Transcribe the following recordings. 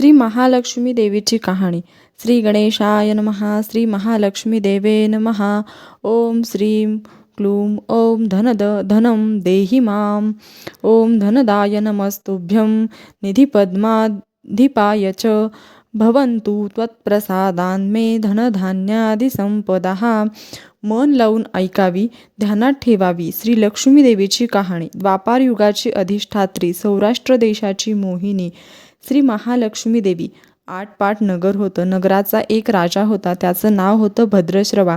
श्री महालक्ष्मी देवीची कहाणी. श्री गणेशाय महा श्री महालक्ष्मी देवे नमः. ओम श्रीं क्लूं ओम धनद धनं देहि मां. ओम धनदाय नमस्तुभ्यं निधिपद्माधिपाय च. भवन्तु त्वत्प्रसादान्मे धनधान्यादिसंपदः मन लावून ऐकावी ध्यानात ठेवावी श्री लक्ष्मी देवीची कहाणी. द्वापार युगाची अधिष्ठात्री सौराष्ट्र देशाची मोहिनी. श्री महालक्ष्मी देवी. आठ पाट नगर होतं. नगराचा एक राजा होता. त्याचं नाव होतं भद्रश्रवा.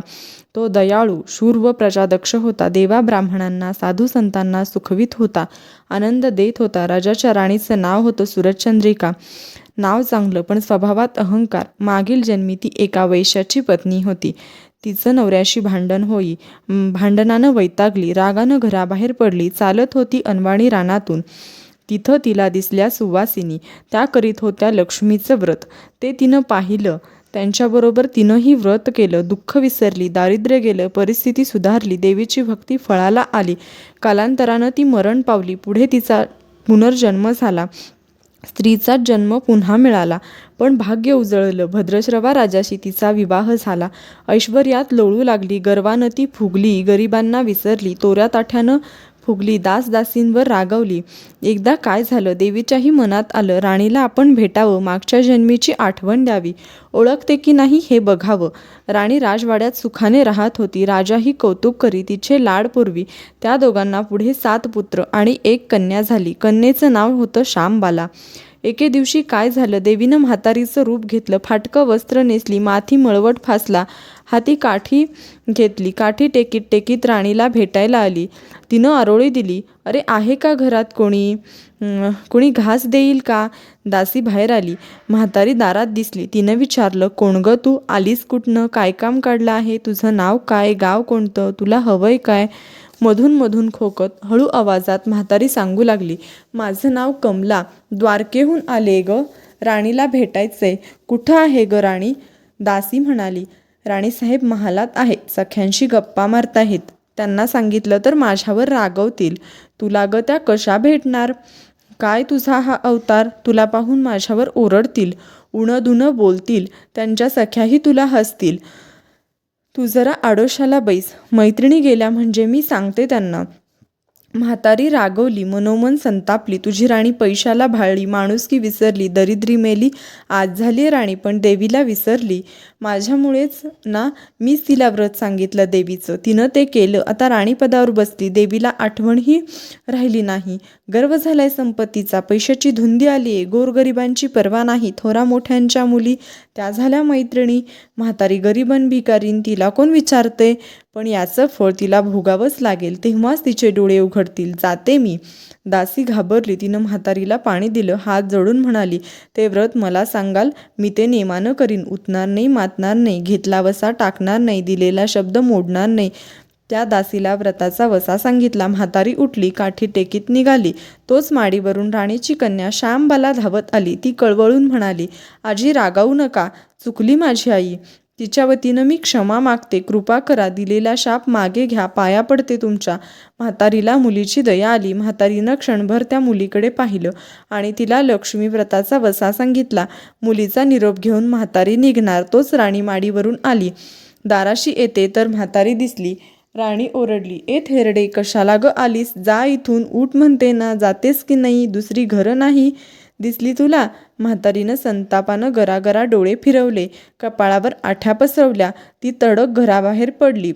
तो दयाळू शूर व प्रजादक्ष होता. देवा ब्राह्मणांना साधू संतांना सुखवित होता. आनंद देत होता. राजाच्या राणीचं नाव होतं सूरजचंद्रिका. नाव चांगलं पण स्वभावात अहंकार. मागील जन्मी ती एका वैश्याची पत्नी होती. तिचं नवऱ्याशी भांडण होई. भांडणानं वैतागली. रागानं घराबाहेर पडली. चालत होती अनवाणी रानातून. तिथं तिला दिसल्या सुवासिनी. त्या करीत होत्या लक्ष्मीचं व्रत. ते तिनं पाहिलं. त्यांच्याबरोबर तिनंही व्रत केलं. दुःख विसरली दारिद्र्य गेलं परिस्थिती सुधारली देवीची भक्ती फळाला आली. कालांतरानं ती मरण पावली. पुढे तिचा पुनर्जन्म झाला. स्त्रीचा जन्म पुन्हा मिळाला. पण भाग्य उजळलं. भद्रश्रवा राजाशी तिचा विवाह झाला. ऐश्वर्यात लोळू लागली. गर्वानं ती फुगली. गरिबांना विसरली. तोऱ्या ताठ्यानं फुगली दासदासींवर रागवली. एकदा काय झालं? देवीच्याही मनात आलं राणीला आपण भेटावं मागच्या जन्मीची आठवण द्यावी. ओळखते की नाही हे बघावं. राणी राजवाड्यात सुखाने राहत होती. राजाही कौतुक करी तिचे लाड पूर्वी. त्या दोघांना पुढे सात पुत्र आणि एक कन्या झाली. कन्येचं नाव होतं श्यामबाला. एके दिवशी काय झालं? देवीनं म्हातारीचं रूप घेतलं. फाटकं वस्त्र नेसली. माथी मळवट फासला. हाती काठी घेतली. काठी टेकीत टेकीत राणीला भेटायला आली. तिनं आरोळी दिली. अरे आहे का घरात कोणी? कोणी घास देईल का? दासी बाहेर आली. म्हातारी दारात दिसली. तिनं विचारलं कोण गं तू? आलीस कुठनं? काय काम काढलं आहे? तुझं नाव काय? गाव कोणतं? तुला हवंय काय? मधून मधून खोकत हळू आवाजात म्हातारी सांगू लागली माझं नाव कमला द्वारकेहून आले ग राणीला भेटायचंय. कुठं आहे ग राणी? दासी म्हणाली राणीसाहेब महालात आहे सख्यांशी गप्पा मारताहेत. त्यांना सांगितलं तर माझ्यावर रागवतील. तुला ग त्या कशा भेटणार? काय तुझा हा अवतार? तुला पाहून माझ्यावर ओरडतील उणं दुणं बोलतील त्यांच्या सख्याही तुला हसतील. तू जरा आडोशाला बैस. मैत्रिणी गेल्या म्हणजे मी सांगते त्यांना. म्हातारी रागवली मनोमन संतापली तुझी राणी पैशाला भाळली माणुसकी विसरली दरिद्री मेली आज झाली राणी पण देवीला विसरली. माझ्यामुळेच ना मीच तिला व्रत सांगितलं देवीचं. तिनं ते केलं आता राणीपदावर बसली देवीला आठवणही राहिली नाही. गर्व झालाय संपत्तीचा पैशाची धुंदी आली आहे गोरगरिबांची पर्वा नाही थोरा मोठ्यांच्या मुली त्या झाल्या मैत्रिणी. म्हातारी गरिबन भिकारीन तिला कोण विचारते पण याचं फळ तिला भोगावंच लागेल. तेव्हाच तिचे डोळे उघडतील. जाते मी. दासी घाबरली. तिनं म्हातारीला पाणी दिलं. हात जोडून म्हणाली ते व्रत मला सांगाल? मी ते नेमानं करीन. उतणार नाही मातणार नाही. घेतला वसा टाकणार नाही. दिलेला शब्द मोडणार नाही. त्या दासीला व्रताचा वसा सांगितला. म्हातारी उठली. काठी टेकीत निघाली. तोच माडीवरून राणीची कन्या श्यामबाला धावत आली. ती कळवळून म्हणाली आजी रागावू नका. चुकली माझी आई. तिच्या वतीनं मी क्षमा मागते. कृपा करा. दिलेला शाप मागे घ्या. पाया पडते तुमच्या. म्हातारीला मुलीची दया आली. म्हातारीनं क्षणभर त्या मुलीकडे पाहिलं आणि तिला लक्ष्मी व्रताचा वसा सांगितला. मुलीचा निरोप घेऊन म्हातारी निघणार. तोच राणी माडीवरून आली. दाराशी येते तर म्हातारी दिसली. राणी ओरडली. ए थेरडे कशाला ग आलीस? जा इथून. उठ म्हणते ना जातेस की नाही? दुसरी घरं नाही. दिसली तुला? म्हातारीनं संतापानं गरागरा डोळे फिरवले. कपाळावर आठ्या पसरवल्या. ती तडक घराबाहेर पडली.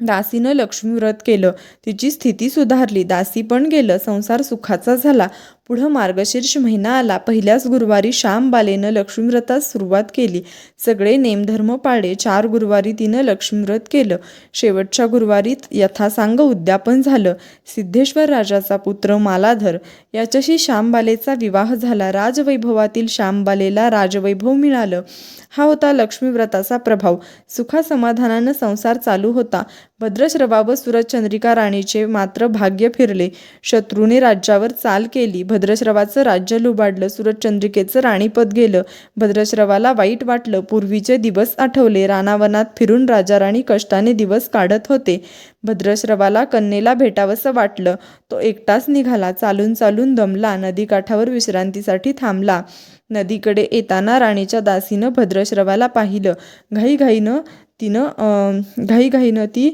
दासीनं लक्ष्मी व्रत केलं. तिची स्थिती सुधारली. दासी पण गेलं. संसार सुखाचा झाला. पुढं मार्गशीर्ष महिना आला. पहिल्याच गुरुवारी श्यामबालेनं लक्ष्मीव्रतास सुरुवात केली. सगळे नेमधर्म पाळे चार गुरुवारी तिनं लक्ष्मीव्रत केलं. शेवटच्या गुरुवारीत यथासांग उद्यापन झालं. सिद्धेश्वर राजाचा पुत्र मालाधर याच्याशी श्यामबालेचा विवाह झाला. राजवैभवातील श्यामबालेला राजवैभव मिळालं. हा होता लक्ष्मीव्रताचा प्रभाव. सुखासमाधानानं संसार चालू होता. भद्रश्रवा व सुरचंद्रिका राणीचे मात्र भाग्य फिरले. शत्रूने राज्यावर चाल केली. भद्रश्रवाचं राज्य लुबाडलं. सुरचंद्रिकेचं राणीपद गेलं. भद्रश्रवाला वाईट वाटलं. पूर्वीचे दिवस आठवले. रानावनात फिरून राजा राणी कष्टाने दिवस काढत होते. भद्रश्रवाला कन्येला भेटावंसं वाटलं. तो एकटाच निघाला. चालून चालून दमला. नदीकाठावर विश्रांतीसाठी थांबला. नदीकडे येताना राणीच्या दासीनं भद्रश्रवाला पाहिलं. घाईघाईनं तिनं घाईघाईनं ती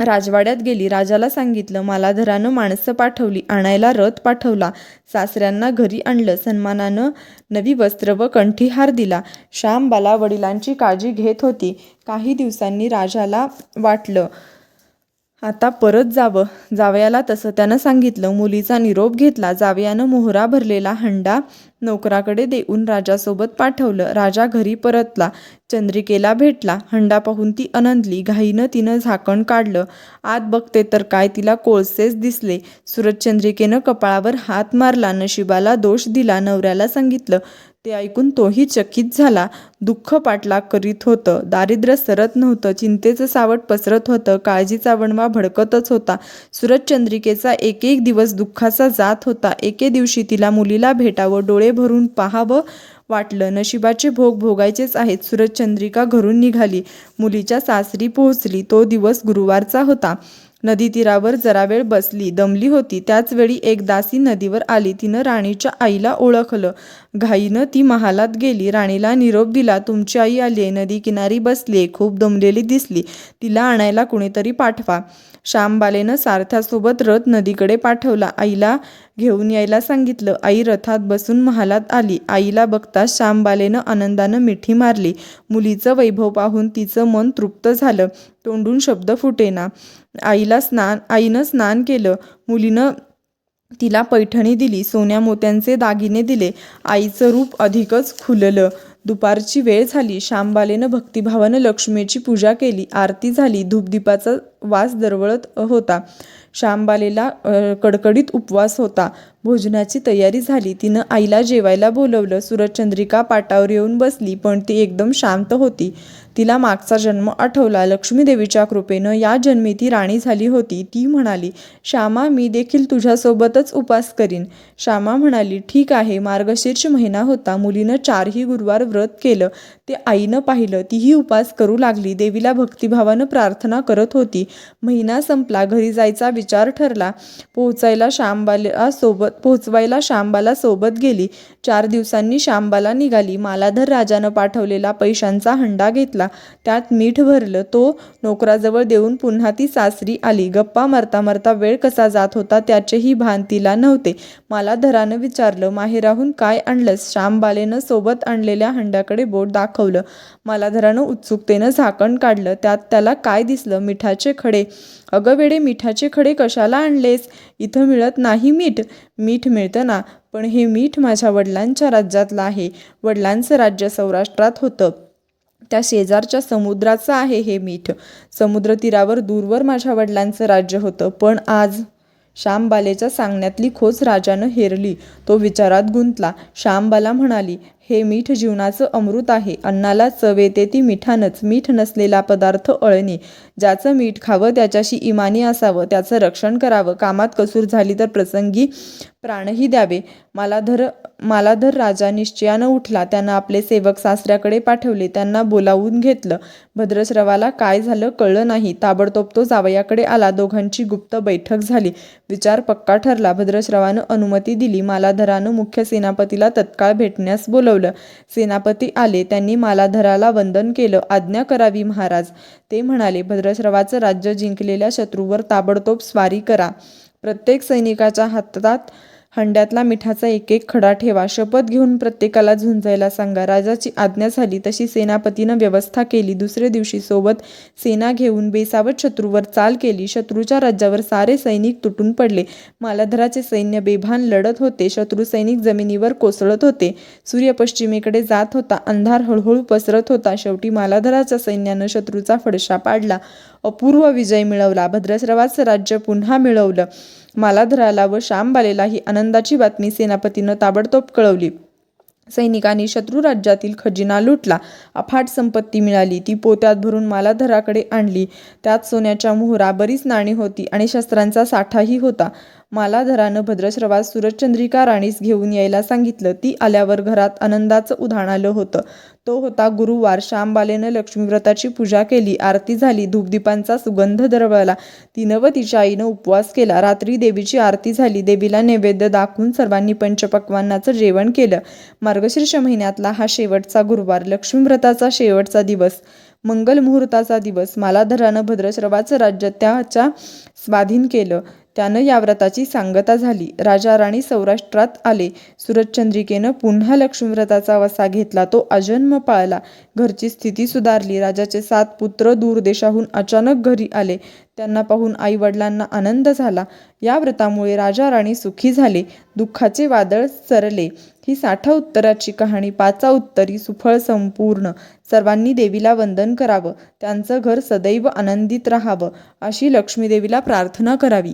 राजवाड्यात गेली. राजाला सांगितलं मालाधरानं माणसं पाठवली आणायला रथ पाठवला. सासऱ्यांना घरी आणलं. सन्मानानं नवी वस्त्र व कंठीहार दिला. श्यामबाला वडिलांची काळजी घेत होती. काही दिवसांनी राजाला वाटलं आता परत जावं. जावयाला तसं त्यानं सांगितलं मुलीचा निरोप घेतला जावयानं मोहरा भरलेला हंडा नोकराकडे देऊन राजासोबत पाठवलं. राजा घरी परतला. चंद्रिकेला भेटला. हंडा पाहून ती आनंदली. घाईनं तिनं झाकण काढलं. आत बघते तर काय तिला कोळसेच दिसले. सुरतचंद्रिकेनं कपाळावर हात मारला. नशिबाला दोष दिला. नवऱ्याला सांगितलं ते ऐकून तोही चकित झाला. दुःख पाठलाग करीत होतं. दारिद्र्य सरत नव्हतं. चिंतेचं सावट पसरत होतं. काळजीचा वणवा भडकतच होता. सूरजचंद्रिकेचा एक एक दिवस दुःखाचा जात होता. एके दिवशी तिला मुलीला भेटावं डोळे भरून पाहावं वाटलं. नशिबाचे भोग भोगायचेच आहेत. सूरजचंद्रिका घरून निघाली. मुलीच्या सासरी पोहोचली. तो दिवस गुरुवारचा होता. नदी तीरावर जरा वेळ बसली दमली होती. त्याचवेळी एक दासी नदीवर आली. तिनं राणीच्या आईला ओळखलं. घाईनं ती महालात गेली. राणीला निरोप दिला तुमची आई आली आहे. नदी किनारी बसली खूप दमलेली दिसली. तिला आणायला कुणीतरी पाठवा. श्यामबालेनं सारथ्यासोबत रथ नदीकडे पाठवला. आईला घेऊन यायला सांगितलं. आई रथात बसून महालात आली. आईला बघताच श्यामबालेनं आनंदानं मिठी मारली. मुलीचं वैभव पाहून तिचं मन तृप्त झालं. तोंडून शब्द फुटेना. आईला स्नान आईनं स्नान केलं. मुलीनं तिला पैठणी दिली. सोन्या मोत्यांचे दागिने दिले. आईचं रूप अधिकच खुललं. दुपारची वेळ झाली. श्यामबालेनं भक्तिभावानं लक्ष्मीची पूजा केली. आरती झाली. धूपदीपाचा वास दरवळत होता. श्यामबालेला कडकडीत उपवास होता. भोजनाची तयारी झाली. तिनं आईला जेवायला बोलवलं. सूरजचंद्रिका पाटावर येऊन बसली पण ती एकदम शांत होती. तिला मागचा जन्म आठवला. लक्ष्मीदेवीच्या कृपेनं या जन्मी ती राणी झाली होती. ती म्हणाली श्यामा मी देखील तुझ्यासोबतच उपास करीन. श्यामा म्हणाली ठीक आहे. मार्गशीर्ष महिना होता. मुलीनं चारही गुरुवार व्रत केलं. ते आईनं पाहिलं. तीही उपास करू लागली. देवीला भक्तिभावानं प्रार्थना करत होती. महिना संपला. घरी जायचा विचार ठरला. पोहोचायला श्यामबाल्यासोबत पोहोचवायला श्यामबाला सोबत गेली. चार दिवसांनी श्यामबाला निघाली. मालाधर राजानं पाठवलेला पैशांचा हंडा घेतला. त्यात मीठ भरलं. तो नोकराजवळ देऊन पुन्हा ती सासरी आली. गप्पा मारता मारता वेळ कसा जात होता त्याचेही भान तिला नव्हते. मालाधरानं विचारलं माहेराहून काय आणलंस? श्यामबालेनं सोबत आणलेल्या हंड्याकडे बोट दाखवलं. मालाधरानं उत्सुकतेनं झाकण काढलं. त्यात त्याला काय दिसलं? मिठाचे खडे. अगं वेडे मिठाचे खडे कशाला आणलेस? इथं मिळत नाही मीठ. मीठ मिळतं ना? पण हे मीठ माझ्या वडिलांच्या राज्यातलं आहे. वडिलांचं राज्य सौराष्ट्रात होतं. त्या शेजारच्या समुद्राचं आहे हे मीठ. समुद्र तीरावर दूरवर माझ्या वडिलांचं राज्य होतं. पण आज श्यामबालेच्या सांगण्यातली खोच राजानं हेरली. तो विचारात गुंतला. श्यामबाला म्हणाली हे मीठ जीवनाचं अमृत आहे. अन्नाला चव येते ती मिठानंच. मीठ नसलेला पदार्थ अळणी. ज्याचं मीठ खावं त्याच्याशी इमानी असावं त्याचं रक्षण करावं. कामात कसूर झाली तर प्रसंगी प्राणही द्यावे. मालाधर मालाधर राजा निश्चयानं उठला. त्यानं आपले सेवक सासऱ्याकडे पाठवले. त्यांना बोलावून घेतलं. भद्रश्रवाला काय झालं कळलं नाही. ताबडतोब तो जावयाकडे आला. दोघांची गुप्त बैठक झाली. विचार पक्का ठरला. भद्रश्रवानं अनुमती दिली. मालाधरानं मुख्य सेनापतीला तत्काळ भेटण्यास बोलवलं. सेनापती आले. त्यांनी मालाधराला वंदन केलं. आज्ञा करावी महाराज. ते म्हणाले भद्रश्रवाचं राज्य जिंकलेल्या शत्रूवर ताबडतोब स्वारी करा. प्रत्येक सैनिकाच्या हातात हंड्यातला मिठाचा एक एक खडा ठेवा. शपथ घेऊन प्रत्येकाला झुंजायला सांगा. राजाची आज्ञा झाली तशी सेनापतीनं व्यवस्था केली. दुसऱ्या दिवशी सोबत सेना घेऊन बेसावत शत्रूवर चाल केली. शत्रूच्या राज्यावर सारे सैनिक तुटून पडले. मालाधराचे सैन्य बेभान लढत होते. शत्रू सैनिक जमिनीवर कोसळत होते. सूर्य पश्चिमेकडे जात होता. अंधार हळूहळू पसरत होता. शेवटी मालाधराच्या सैन्यानं शत्रूचा फडशा पाडला. अपूर्व विजय मिळवला. भद्रश्रवाचं राज्य पुन्हा मिळवलं. मालाधराला व श्यामबालेला ही आनंदाची बातमी सेनापतीनं ताबडतोब कळवली. सैनिकांनी शत्रू राज्यातील खजिना लुटला. अफाट संपत्ती मिळाली. ती पोत्यात भरून मालाधराकडे आणली. त्यात सोन्याच्या मोहरा बरीच नाणी होती आणि शस्त्रांचा साठाही होता. मालाधरानं भद्रश्रवास सूरजचंद्रिका राणीस घेऊन यायला सांगितलं. ती आल्यावर घरात आनंदाचं उधाण आलं होतं. तो होता गुरुवार. श्यामबालेनं लक्ष्मीव्रताची पूजा केली. आरती झाली. धूपदीपांचा सुगंध दरवळला. तिनं व तिच्या आईनं उपवास केला. रात्री देवीची आरती झाली. देवीला नैवेद्य दाखवून सर्वांनी पंचपक्वांनाचं जेवण केलं. मार्गशीर्ष महिन्यातला हा शेवटचा गुरुवार. लक्ष्मीव्रताचा शेवटचा दिवस. मंगल मुहूर्ताचा दिवस. मालाधरानं भद्रश्रवाचं राज्य त्याच्या स्वाधीन केलं. त्यानं या व्रताची सांगता झाली. राजा राणी सौराष्ट्रात आले. सुरतचंद्रिकेनं पुन्हा लक्ष्मीव्रताचा वसा घेतला. तो अजन्म पाळला. घरची स्थिती सुधारली. राजाचे सात पुत्र दूरदेशाहून अचानक घरी आले. त्यांना पाहून आईवडिलांना आनंद झाला. या व्रतामुळे राजा राणी सुखी झाले. दुःखाचे वादळ सरले. ही साठा उत्तराची कहाणी पाचा उत्तरी सुफळ संपूर्ण. सर्वांनी देवीला वंदन करावं. त्यांचं घर सदैव आनंदित राहावं. अशी लक्ष्मीदेवीला प्रार्थना करावी.